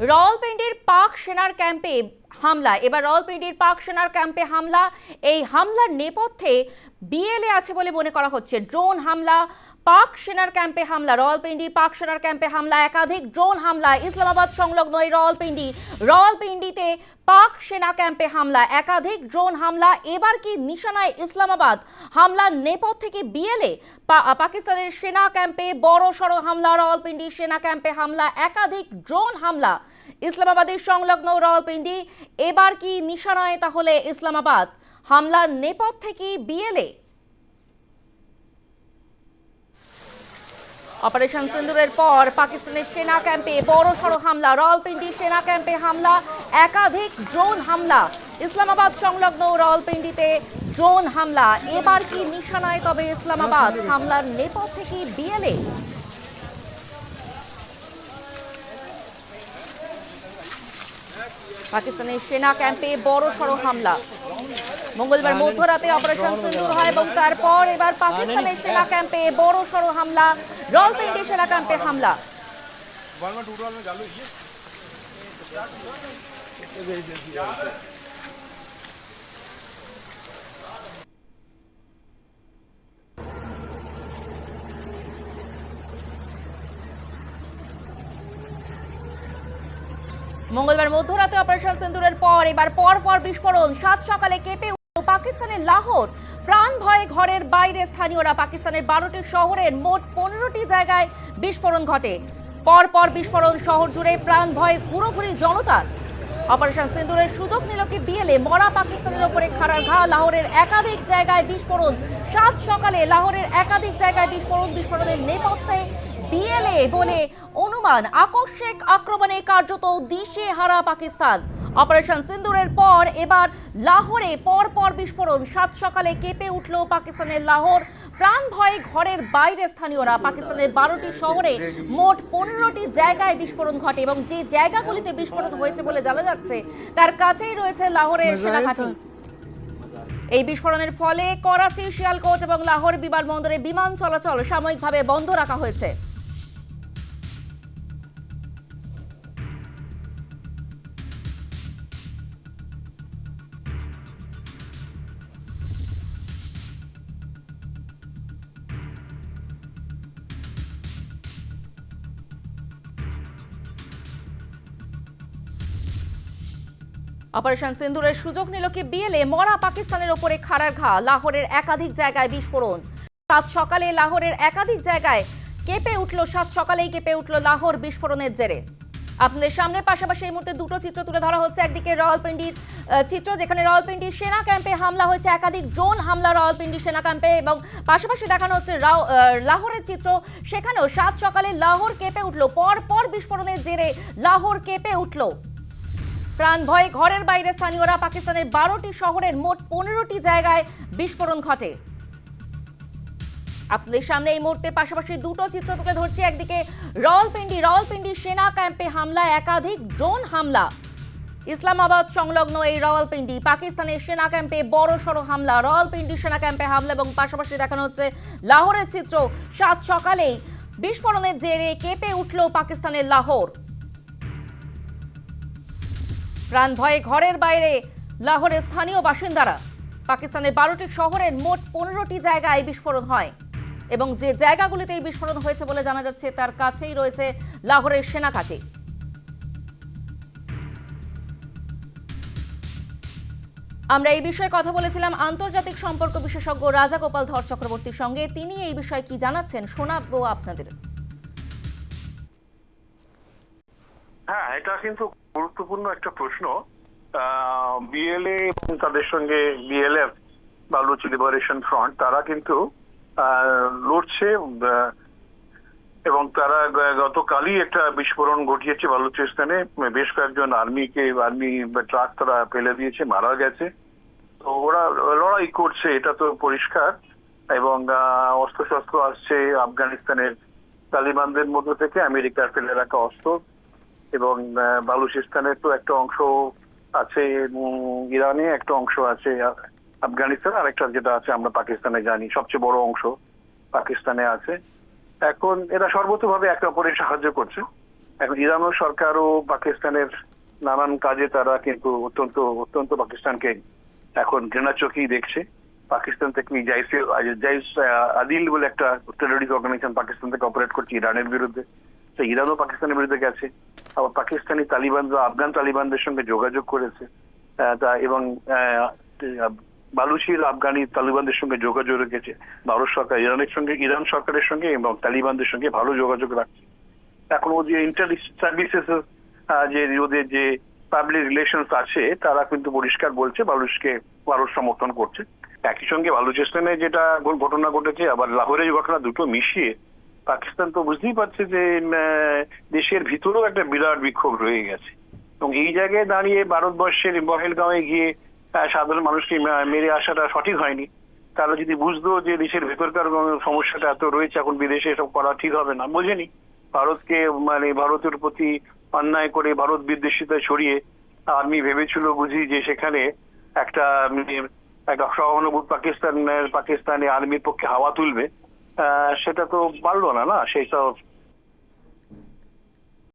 রাওয়ালপিন্ডির পাক সেনার ক্যাম্পে হামলা। এবার রাওয়ালপিন্ডির পাক সেনার ক্যাম্পে হামলা। এই হামলার নেপথ্যে বিএলএ আছে বলে মনে করা হচ্ছে। ড্রোন হামলা, পাক সেনার ক্যাম্পে হামলা রাওয়ালপিন্ডি পাক সেনার ক্যাম্পে হামলা, একাধিক ড্রোন হামলা, ইসলামাবাদ সংলগ্ন এই রাওয়ালপিন্ডি রাওয়ালপিন্ডিতে পাক সেনা ক্যাম্পে হামলা, একাধিক ড্রোন হামলা। এবার কি নিশানায় ইসলামাবাদ? হামলার নেপথ থেকে বিএলএ? পাকিস্তানের সেনা ক্যাম্পে বড় সড় হামলা রাওয়ালপিন্ডি সেনা ক্যাম্পে হামলা, একাধিক ড্রোন হামলা। ইসলামাবাদের সংলগ্ন রাওয়ালপিন্ডি। এবার কি নিশানায় তাহলে ইসলামাবাদ? হামলার নেপথ্যে কি বিএলএ। অপারেশন সিন্দুরের পর পাকিস্তানের সেনা ক্যাম্পে বড় সড় হামলা। রাওয়ালপিন্ডি সেনা ক্যাম্পে হামলা, একাধিক ড্রোন হামলা। ইসলামাবাদ সংলগ্ন রাওয়ালপিন্ডিতে ড্রোন হামলা। এবার কি নিশানায় তবে ইসলামাবাদ? হামলার নেপথ্যে কি বিএলএ। পাকিস্তানের সেনা ক্যাম্পে বড় সড় হামলা। মঙ্গলবার মধ্যরাতে অপারেশন সিন্দুর হয় এবং তারপর এবার পাকিস্তানের সেনা ক্যাম্পে বড় সড় হামলা, রলপিন্ডি সেনা ক্যাম্পে হামলা। মঙ্গলবার মধ্যরাতে অপারেশন সিন্দুরের পর, এবার পর পর বিস্ফোরণ। সাত সকালে কেঁপে উঠল পাকিস্তানের লাহোর। প্রাণ ভয়ে ঘরের বাইরে স্থানীয়রা পাকিস্তানের বারোটি শহরের মোট পনেরোটি জায়গায় বিস্ফোরণ ঘটে। পর পর বিস্ফোরণ শহর জুড়ে প্রাণ ভয়ে পুরোপুরি জনতার। অপারেশন সিন্দুরের সুযোগ নিল কি বিএলএ? মরা পাকিস্তানের ওপরে খাড়ার ঘা, লাহোরের একাধিক জায়গায় বিস্ফোরণ। সাত সকালে লাহোরের একাধিক জায়গায় বিস্ফোরণ। বিস্ফোরণের নেপথ্যে বিএলএ বলে অনুমান আকস্মিক আক্রমণে কার্যত দিশে হারা পাকিস্তান। অপারেশন সিন্দুরের পর এবার লাহোরে পর পর বিস্ফোরণ। সাত সকালে কেঁপে উঠল পাকিস্তানের লাহোর। প্রাণ ভয়ে ঘরের বাইরে স্থানীয়রা পাকিস্তানের বারোটি শহরে মোট পনেরোটি জায়গায় বিস্ফোরণ ঘটে এবং যে জায়গাগুলিতে বিস্ফোরণ হয়েছে বলে জানা যাচ্ছে তার কাছেই রয়েছে লাহোরের সেনাঘাঁটি। এই বিস্ফোরণের ফলে করাচি শিয়ালকোট এবং লাহোর বিমানবন্দরে বিমান চলাচল সাময়িকভাবে বন্ধ রাখা হয়েছে। অপারেশন সিন্দুরের সুযোগ নিল কি বিএলএ, মরা পাকিস্তানের ওপরে খাড়ার ঘা, লাহোরের একাধিক জায়গায় বিস্ফোরণ। সাত সকালে লাহোরের একাধিক জায়গায় কেঁপে উঠল, সাত সকালেই কেঁপে উঠল লাহোর বিস্ফোরণের জেরে। আপনাদের সামনে পাশাপাশি এই মুহূর্তে দুটো চিত্র তুলে ধরা হচ্ছে। একদিকে রাওয়ালপিন্ডির চিত্র যেখানে রাওয়ালপিন্ডির সেনা ক্যাম্পে হামলা হয়েছে, একাধিক ড্রোন হামলা রাওয়ালপিন্ডি সেনা ক্যাম্পে এবং পাশাপাশি দেখানো হচ্ছে লাহোরের চিত্র। সেখানেও সাত সকালে লাহোর কেঁপে উঠল পর পর বিস্ফোরণের জেরে লাহোর কেঁপে উঠল। প্রাণ ভয়ে ঘরের বাইরে স্থানীয়রা পাকিস্তানের বারোটি শহরের মোট পনেরোটি জায়গায় বিস্ফোরণ ঘটে। আপনাদের সামনে এই মুহূর্তে পাশাপাশি দুটো চিত্র তুলে ধরছি। একদিকে রাওয়ালপিন্ডি রাওয়ালপিন্ডি সেনা ক্যাম্পে হামলা, একাধিক ড্রোন হামলা। ইসলামাবাদ সংলগ্ন এই রাওয়ালপিন্ডি, পাকিস্তানের সেনা ক্যাম্পে বড় সড়ো হামলা। রাওয়ালপিন্ডি সেনা ক্যাম্পে হামলা এবং পাশাপাশি দেখানো হচ্ছে লাহোরের চিত্র। সাত সকালেই বিস্ফোরণের জেরে কেঁপে উঠল পাকিস্তানের লাহোর। প্রাণ ভয়ে ঘরের বাইরে। লাহোরের স্থানীয় বাসিন্দারা, পাকিস্তানের বারোটি শহরের মোট পনেরোটি জায়গায় বিস্ফোরণ হয় এবং যে জায়গাগুলিতে এই বিস্ফোরণ হয়েছে বলে জানা যাচ্ছে, তার কাছেই রয়েছে লাহোরের সেনাঘাটি। আমরা এই বিষয়ে কথা বলেছিলাম আন্তর্জাতিক সম্পর্ক বিশেষজ্ঞ রাজা গোপাল ধর চক্রবর্তীর সঙ্গে। তিনি এই বিষয়ে কি জানাচ্ছেন শোনাবো আপনাদের। হ্যাঁ এটা কিন্তু গুরুত্বপূর্ণ একটা প্রশ্ন বিএলএ এবং তাদের সঙ্গে বিএলএফ বালুচ লিবারেশন ফ্রন্ট তারা কিন্তু লড়ছে এবং তারা গতকালই একটা বিস্ফোরণ ঘটিয়েছে বালুচিস্তানে। বেশ কয়েকজন আর্মিকে, আর্মি ট্রাক তারা ফেলে দিয়েছে, মারা গেছে। তো ওরা লড়াই করছে, এটা তো পরিষ্কার। এবং অস্ত্রশস্ত্র আসছে আফগানিস্তানের তালিবানদের মধ্য থেকে আমেরিকার ফেলে রাখা অস্ত্র। এবং বালুচিস্তানের তো একটা অংশ আছে ইরানে, একটা অংশ আছে আফগানিস্তান, আর একটা যেটা আছে আমরা পাকিস্তানে জানি, সবচেয়ে বড় অংশ পাকিস্তানে আছে। এখন এরা সর্বতভাবে একে অপরের সাহায্য করছে। এখন ইরানও সরকারও পাকিস্তানের নানান কাজে তারা কিন্তু অত্যন্ত অত্যন্ত পাকিস্তানকে এখন ঘৃণা চোখেই দেখছে। পাকিস্তান থেকে জাইসে জাইস আদিল বলে একটা টেরোরিস্ট অর্গানাইজেশন পাকিস্তান থেকে অপারেট করছে ইরানের বিরুদ্ধে। তো ইরানও পাকিস্তানের বিরুদ্ধে গেছে, আবার পাকিস্তানি তালিবান বা আফগান তালিবানদের সঙ্গে যোগাযোগ করেছে তা এবং বালুচির আফগানি তালিবানদের সঙ্গে যোগাযোগ রেখেছে, ভারত সরকার, ইরানের সঙ্গে, ইরান সরকারের সঙ্গে এবং তালিবানদের সঙ্গে ভালো যোগাযোগ রাখছে। এখন ওদের ইন্টার সার্ভিসেস যে ওদের যে পাবলিক রিলেশনস আছে, তারা কিন্তু পরিষ্কার বলছে, বালুচকে ভারত সমর্থন করছে। একই সঙ্গে বালুচিস্তানে যেটা ঘটনা ঘটেছে, আবার লাহোরের ঘটনা দুটো মিশিয়ে পাকিস্তান তো বুঝতেই পারছে যে দেশের ভিতরেও একটা বিরাট বিক্ষোভ রয়ে গেছে। এবং এই জায়গায় দাঁড়িয়ে ভারতবর্ষের বহেলগাঁওয়ে গিয়ে সাধারণ মানুষকে মেরে আসাটা সঠিক হয়নি। তারা যদি বুঝতো যে দেশের ভেতরকার সমস্যাটা এত রয়েছে, এখন বিদেশে এসব করা ঠিক হবে না, বোঝেনি। ভারতকে মানে ভারতের প্রতি অন্যায় করে, ভারত বিদ্বেষিতা ছড়িয়ে আর্মি ভেবেছিল বুঝি যে সেখানে একটা একটা সহানুভূত পাকিস্তান পাকিস্তানি আর্মির পক্ষে হাওয়া তুলবে। সেটা তো বাড়লো না না? সেই সব